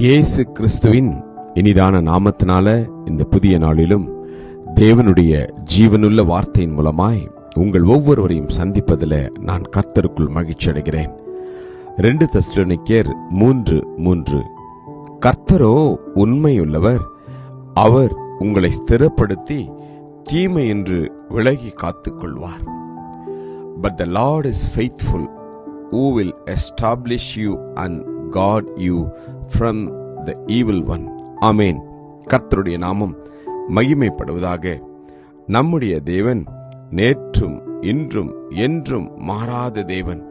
இயேசு கிறிஸ்துவின் இனிதான நாமத்தினால இந்த புதிய நாளிலும் தேவனுடைய ஜீவனுள்ள வார்த்தையின் மூலமாய் உங்கள் ஒவ்வொருவரையும் சந்திப்பதில் நான் கர்த்தருக்குள் மகிழ்ச்சி அடைகிறேன். ரெண்டு தஸ்லோனிக்கேர் மூன்று மூன்று கர்த்தரோ உண்மையுள்ளவர் அவர் உங்களை ஸ்திரப்படுத்தி தீமை என்று விலகி காத்துக்கொள்வார். But the Lord is faithful who will establish you and guard you from the evil one amen கர்த்தருடைய நாமம் மகிமைப்படுவதாக. நம்முடைய தேவன் நேற்றும் இன்றும் என்றும் மாறாத தேவன்.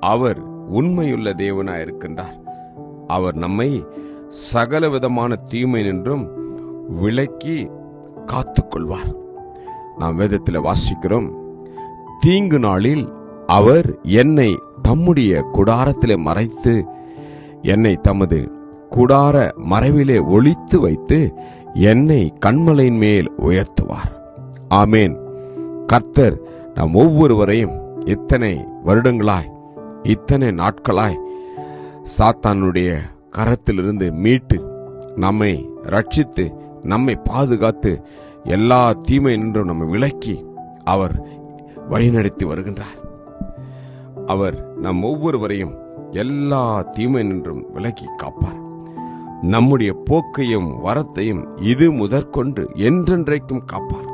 அவர் உண்மையுள்ள தேவனாயிருக்கின்றார். அவர் நம்மை சகலவிதமான தீமை நின்றும் விலக்கி காத்துக்கொள்வார். நாம் வேதத்தில் வாசிக்கிறோம் தீங்கு நாளில் அவர் என்னை தம்முடைய குடாரத்தில் மறைத்து என்னை தமது குடார மறைவிலே ஒழித்து வைத்து என்னை கண்மலையின் மேல் உயர்த்துவார். ஆமேன். கர்த்தர் நம் ஒவ்வொருவரையும் இத்தனை வருடங்களாய் இத்தனை நாட்களாய் சாத்தானுடைய கரத்திலிருந்து மீட்டு நம்மை ரட்சித்து நம்மை பாதுகாத்து எல்லா தீமை நின்றும் நம்மை விலக்கி அவர் வழிநடத்தி வருகின்றார். அவர் நம் ஒவ்வொருவரையும் எல்லா தீமை நின்றும் விலக்கி காப்பார். நம்முடைய போக்கையும் வரத்தையும் இது முதற்கொண்டு என்றென்றைக்கும் காப்பார்.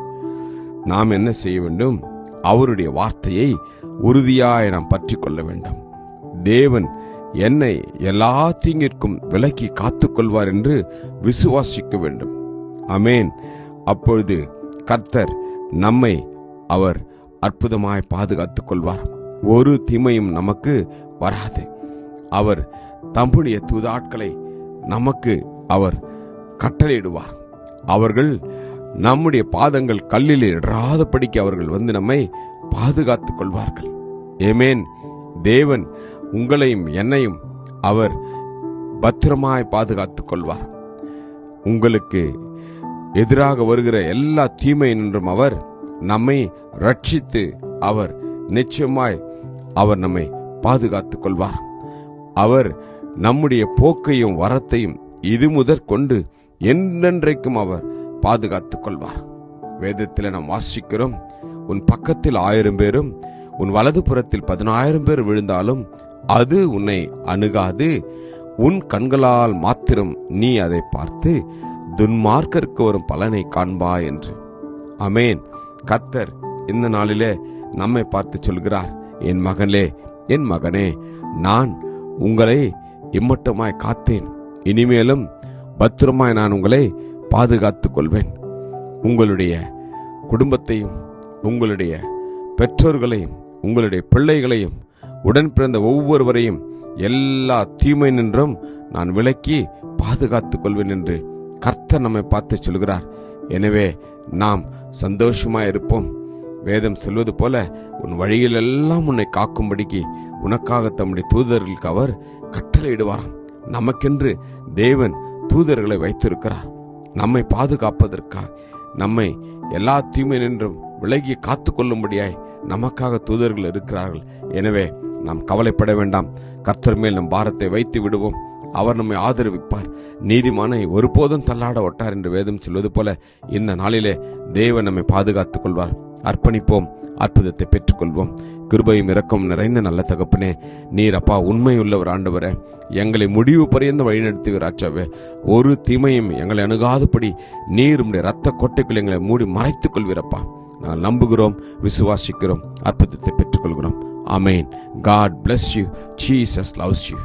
நாம் என்ன செய்ய வேண்டும்? அவருடைய வார்த்தையை உறுதியாய் நாம் பற்றி கொள்ள வேண்டும். தேவன் என்னை எல்லா தீங்கிற்கும் விலக்கி காத்துக்கொள்வார் என்று விசுவாசிக்க வேண்டும். அமேன் அப்பொழுது கர்த்தர் நம்மை அவர் அற்புதமாய் பாதுகாத்துக் கொள்வார். ஒரு தீமையும் நமக்கு வராது. அவர் தம்முடைய தூதாட்களை நமக்கு அவர் கட்டளையிடுவார். அவர்கள் நம்முடைய பாதங்கள் கல்லில் இடாதபடிக்கு அவர்கள் வந்து நம்மை பாதுகாத்துக் கொள்வார்கள். ஏமேன் தேவன் உங்களையும் என்னையும் அவர் பத்திரமாய் பாதுகாத்துக் கொள்வார். உங்களுக்கு எதிராக வருகிற எல்லா தீமை நின்றும் அவர் நம்மை ரட்சித்து அவர் நிச்சயமாய் அவர் நம்மை பாதுகாத்துக் கொள்வார். அவர் நம்முடைய போக்கையும் வரத்தையும் இது முதற் கொண்டு என்றென்றைக்கும் அவர் பாதுகாத்துக் கொள்வார். வேதத்தில் நாம் வாசிக்கிறோம் உன் பக்கத்தில் ஆயிரம் பேரும் உன் வலது புறத்தில் பதினாயிரம் பேர் விழுந்தாலும் அது உன்னை அணுகாது. உன் கண்களால் மாத்திரம் நீ அதை பார்த்து துன்மார்க்கருக்கு வரும் பலனை காண்பா என்று. அமேன் கத்தர் இந்த நாளிலே நம்மை பார்த்து சொல்கிறார் என் மகனே என் மகனே நான் உங்களை இம்மட்டமாய் காத்தேன். இனிமேலும் பத்திரமாய் நான் உங்களை பாதுகாத்துக் கொள்வேன் உங்களுடைய குடும்பத்தையும் உங்களுடைய பெற்றோர்களையும் உங்களுடைய பிள்ளைகளையும் உடன் பிறந்த ஒவ்வொருவரையும் எல்லா தீமை நின்றும் நான் விலக்கி பாதுகாத்துக் கொள்வேன் என்று கர்த்தர் நம்மை பார்த்து சொல்கிறார். எனவே நாம் சந்தோஷமாக இருப்போம். வேதம் சொல்வது போல உன் வழியில் எல்லாம் உன்னை காக்கும்படிக்கு உனக்காக தம்முடைய தூதர்களுக்கு அவர் கட்டளையிடுவாராம். நமக்கென்று தேவன் தூதர்களை வைத்திருக்கிறார். நம்மை பாதுகாப்பதற்காக நம்மை எல்லா தீமை நின்றும் விலகி காத்து கொள்ளும்படியாய் நமக்காக தூதர்கள் இருக்கிறார்கள். எனவே நாம் கவலைப்பட வேண்டாம். கர்த்தர் மேல் நம் பாரத்தை வைத்து விடுவோம். அவர் நம்மை ஆதரவிப்பார் நீதிமானை ஒருபோதும் தள்ளாட ஒட்டார் என்று வேதம் சொல்வது போல இந்த நாளிலே தேவன் நம்மை பாதுகாத்துக் கொள்வார். அர்ப்பணிப்போம். அற்புதத்தை பெற்றுக்கொள்வோம். கிருபையும் இரக்கம் நிறைந்த நல்ல தகப்பனே நீர் அப்பா உண்மையுள்ளவர் ஆண்டவரே. எங்களை முடிவு பரியந்த வழிநடத்துகிறாச்சாவே ஒரு தீமையும் எங்களை அணுகாதபடி நீர் உடைய ரத்த கொட்டைக்குள் எங்களை மூடி மறைத்துக் கொள்வீரப்பா நாங்கள் நம்புகிறோம் விசுவாசிக்கிறோம் அற்புதத்தை பெற்றுக்கொள்கிறோம். Amen God bless you Jesus loves you